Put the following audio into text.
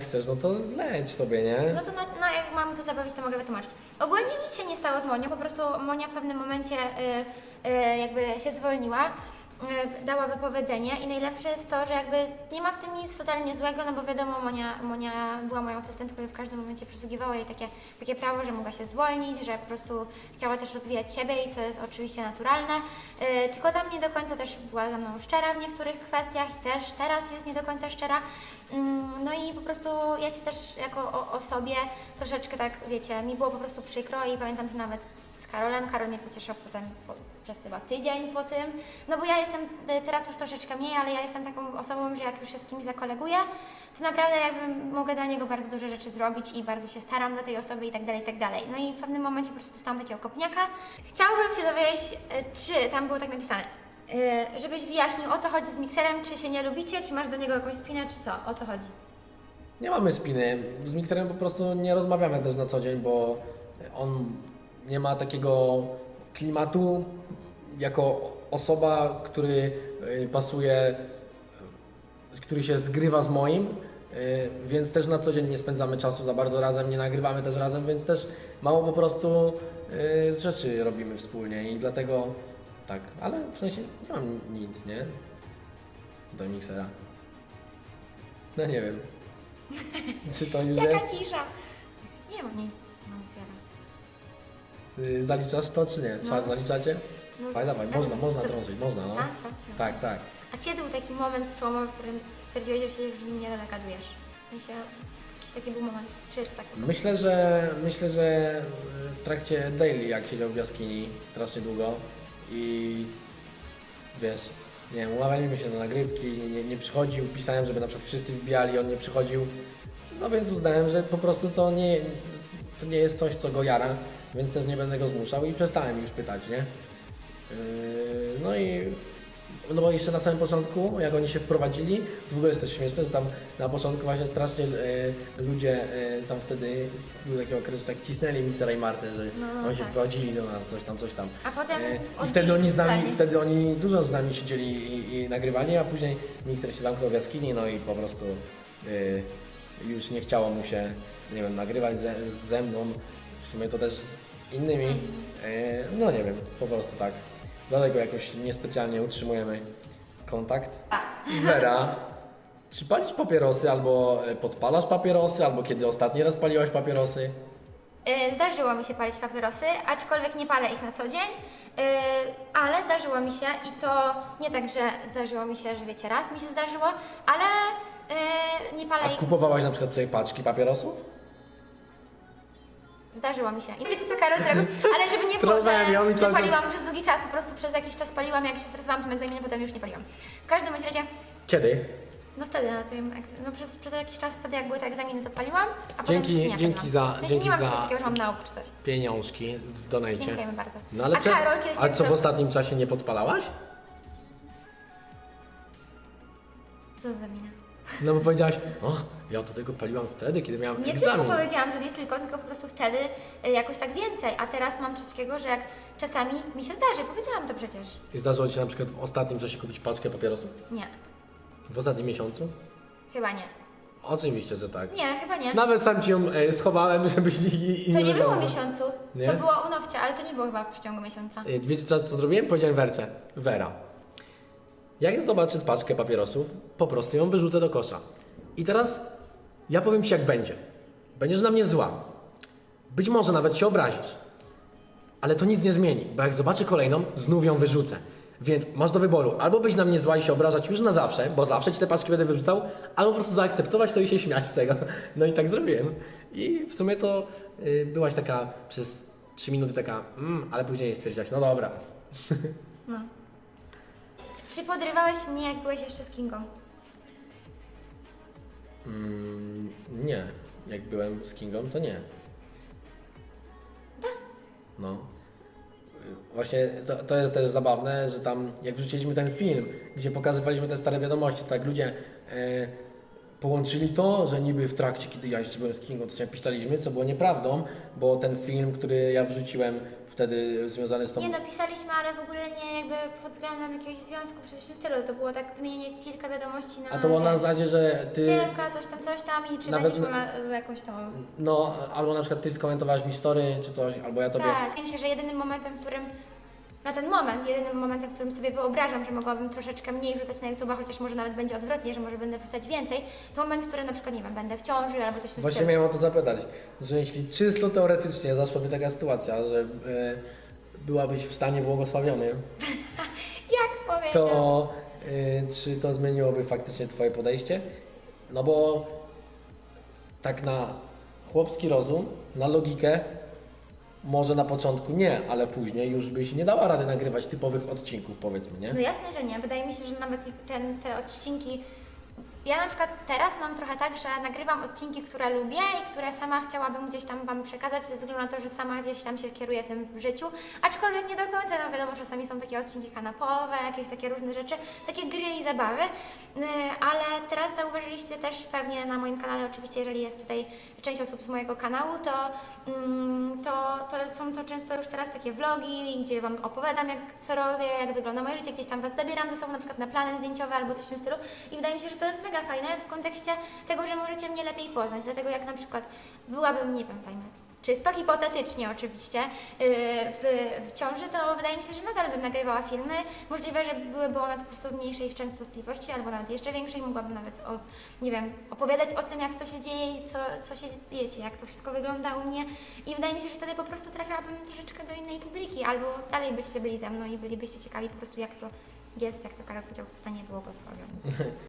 chcesz, no to leć sobie, nie? No to no, no, jak mam to zabawić, to mogę wytłumaczyć. Ogólnie nic się nie stało z Monią, po prostu Monia w pewnym momencie y, y, jakby się zwolniła, dała wypowiedzenie i najlepsze jest to, że jakby nie ma w tym nic totalnie złego, no bo wiadomo, Monia, Monia była moją asystentką i w każdym momencie przysługiwało jej takie, takie prawo, że mogła się zwolnić, że po prostu chciała też rozwijać siebie i co jest oczywiście naturalne, y, tylko tam nie do końca też była ze mną szczera w niektórych kwestiach i też teraz jest nie do końca szczera. Mm, No i po prostu ja się też jako o, osobie troszeczkę tak, wiecie, mi było po prostu przykro i pamiętam, że nawet Karolem, Karol mnie pocieszał potem po, przez chyba tydzień po tym, no bo ja jestem y, teraz już troszeczkę mniej, ale ja jestem taką osobą, że jak już się z kimś zakoleguję, to naprawdę jakby mogę dla niego bardzo duże rzeczy zrobić i bardzo się staram dla tej osoby i tak dalej, i tak dalej. No i w pewnym momencie po prostu dostałam takiego kopniaka. Chciałabym się dowiedzieć, y, czy tam było tak napisane, y, żebyś wyjaśnił o co chodzi z mikserem, czy się nie lubicie, czy masz do niego jakąś spinę, czy co, o co chodzi? Nie mamy spiny. Z Mikterem po prostu nie rozmawiamy też na co dzień, bo on nie ma takiego klimatu jako osoba, który y, pasuje, y, który się zgrywa z moim, y, więc też na co dzień nie spędzamy czasu za bardzo razem, nie nagrywamy też razem, więc też mało po prostu rzeczy robimy wspólnie i dlatego tak, ale w sensie nie mam nic, nie? Do miksera. No nie wiem. Czy to już Jaka jest? cisza? Nie mam nic na miksera. Y, Zaliczasz to czy nie? Czas No. zaliczacie? No, Dawaj, dawaj, ale- można, można drążyć, można, no. Tak, tak. Tak, tak. A kiedy był taki moment przełomowy, w którym stwierdziłeś, że się już nie dogadujesz? W sensie, jakiś taki był moment, czy to tak? Myślę, że myślę, że w trakcie daily, jak siedział w jaskini strasznie długo i wiesz, nie wiem, umawialiśmy się na nagrywki, nie, nie przychodził, pisałem, żeby na przykład wszyscy wbijali, on nie przychodził. No więc uznałem, że po prostu to nie, to nie jest coś, co go jara, więc też nie będę go zmuszał i przestałem już pytać, nie? Yy, No i no bo jeszcze na samym początku, jak oni się wprowadzili, to w ogóle jest też śmieszne, że tam na początku właśnie strasznie e, ludzie e, tam wtedy był taki okres, że tak cisnęli Miksera i Martę, że No, oni się tak. wprowadzili do nas, coś tam, coś tam. A potem E, I wtedy oni z nami, wtedy oni dużo z nami siedzieli i, i nagrywali, a później Mikser się zamknął w jaskini, no i po prostu e, już nie chciało mu się, nie wiem, nagrywać ze, ze mną, w sumie to też z innymi, e, no nie wiem, po prostu tak. Dlatego jakoś niespecjalnie utrzymujemy kontakt. Wera, czy palisz papierosy, albo e, podpalasz papierosy, albo kiedy ostatni raz paliłaś papierosy? Y, Zdarzyło mi się palić papierosy, aczkolwiek nie palę ich na co dzień, y, ale zdarzyło mi się i to nie tak, że zdarzyło mi się, że wiecie, raz mi się zdarzyło, ale y, nie palę A ich. kupowałaś na przykład sobie paczki papierosów? Zdarzyło mi się. I wiecie co Karol zrobił? Ale żeby nie było, ją i że, że cały czas- paliłam przez długi czas, po prostu przez jakiś czas paliłam, jak się stresowałam tym egzaminem, potem już nie paliłam. W każdym bądź razie, Kiedy? no wtedy na tym, egz- no przez, przez jakiś czas wtedy jak były te egzaminy, to paliłam, a potem Dzięki- już nie dzięki paliłam. za- W sensie dzięki nie mam za- czegoś takiego, że mam naukę czy coś. Pieniążki w donajcie. Dziękujemy bardzo. No ale a przed- Karol kiedyś A tak co w zrobił- ostatnim czasie nie podpalałaś? Co za mina? No bo powiedziałaś, o, ja do tego paliłam wtedy, kiedy miałam Nie egzamin. tylko powiedziałam, że nie tylko, tylko po prostu wtedy y, jakoś tak więcej, a teraz mam coś takiego, że jak czasami mi się zdarzy, powiedziałam to przecież. I zdarzyło Ci się na przykład w ostatnim czasie kupić paczkę papierosów? Nie, W ostatnim miesiącu? chyba nie. Oczywiście, że tak. Nie, chyba nie. Nawet sam Ci ją e, schowałem, żebyś i, i To nie było znalazła. miesiącu, Nie? to było u Nowcia, ale to nie było chyba w przeciągu miesiąca. E, Wiecie co, co zrobiłem? Powiedziałem Werce, Wera, jak zobaczę paczkę papierosów, po prostu ją wyrzucę do kosza. I teraz ja powiem Ci jak będzie. Będziesz na mnie zła. Być może nawet się obrazisz. Ale to nic nie zmieni, bo jak zobaczę kolejną, znów ją wyrzucę. Więc masz do wyboru, albo być na mnie zła i się obrażać już na zawsze, bo zawsze Ci te paczki będę wyrzucał, albo po prostu zaakceptować to i się śmiać z tego. No i tak zrobiłem. I w sumie to y, byłaś taka przez 3 minuty taka, mm, ale później stwierdziłaś, no dobra. No. Czy podrywałeś mnie, jak byłeś jeszcze z Kingą? Mm, nie. Jak byłem z Kingą, to nie. No. Y, Właśnie to, to jest też zabawne, że tam jak wrzuciliśmy ten film, gdzie pokazywaliśmy te stare wiadomości, to tak ludzie e, połączyli to, że niby w trakcie, kiedy ja jeszcze byłem z Kingą, to się pisaliśmy, co było nieprawdą, bo ten film, który ja wrzuciłem wtedy związany z tą... Nie no, pisaliśmy, ale w ogóle nie jakby pod względem jakiegoś związku czy coś w tym stylu. To było tak wymienienie kilka wiadomości na... A to było na zasadzie, że ty... Siemka, coś tam, coś tam i czy Nawet będziesz miała y, jakąś tą... No, albo na przykład ty skomentowałaś mi story, czy coś, albo ja tobie... Tak, się, że jedynym momentem, w którym na ten moment, jedynym momentem, w którym sobie wyobrażam, że mogłabym troszeczkę mniej wrzucać na YouTube, chociaż może nawet będzie odwrotnie, że może będę wrzucać więcej, to moment, w którym na przykład, nie wiem, będę w ciąży albo coś w tym Właśnie miałem o to zapytać, że jeśli czysto teoretycznie zaszłaby taka sytuacja, że e, byłabyś w stanie błogosławiony, Jak powiedział? to e, czy to zmieniłoby faktycznie Twoje podejście? No bo tak na chłopski rozum, na logikę, może na początku nie, ale później już byś nie dała rady nagrywać typowych odcinków, powiedzmy, nie? No jasne, że nie. Wydaje mi się, że nawet ten, te odcinki. Ja na przykład teraz mam trochę tak, że nagrywam odcinki, które lubię i które sama chciałabym gdzieś tam Wam przekazać, ze względu na to, że sama gdzieś tam się kieruję tym w życiu. Aczkolwiek nie do końca, no wiadomo, czasami są takie odcinki kanapowe, jakieś takie różne rzeczy, takie gry i zabawy. Yy, Ale teraz zauważyliście też pewnie na moim kanale, oczywiście, jeżeli jest tutaj część osób z mojego kanału, to, mm, to, to są to często już teraz takie vlogi, gdzie Wam opowiadam, jak, co robię, jak wygląda moje życie, gdzieś tam Was zabieram ze sobą na przykład na plany zdjęciowe albo coś w tym stylu i wydaje mi się, że to jest mega fajne w kontekście tego, że możecie mnie lepiej poznać, dlatego jak na przykład byłabym, nie wiem, dajmy czysto hipotetycznie oczywiście, yy, w, w ciąży, to wydaje mi się, że nadal bym nagrywała filmy. Możliwe, że byłyby one po prostu w mniejszej częstotliwości, albo nawet jeszcze większej. Mogłabym nawet, o, nie wiem, opowiadać o tym, jak to się dzieje i co, co się wiecie, jak to wszystko wygląda u mnie. I wydaje mi się, że wtedy po prostu trafiałabym troszeczkę do innej publiki, albo dalej byście byli ze mną i bylibyście ciekawi po prostu, jak to jest, jak to Karol powiedział, w stanie błogosławiony.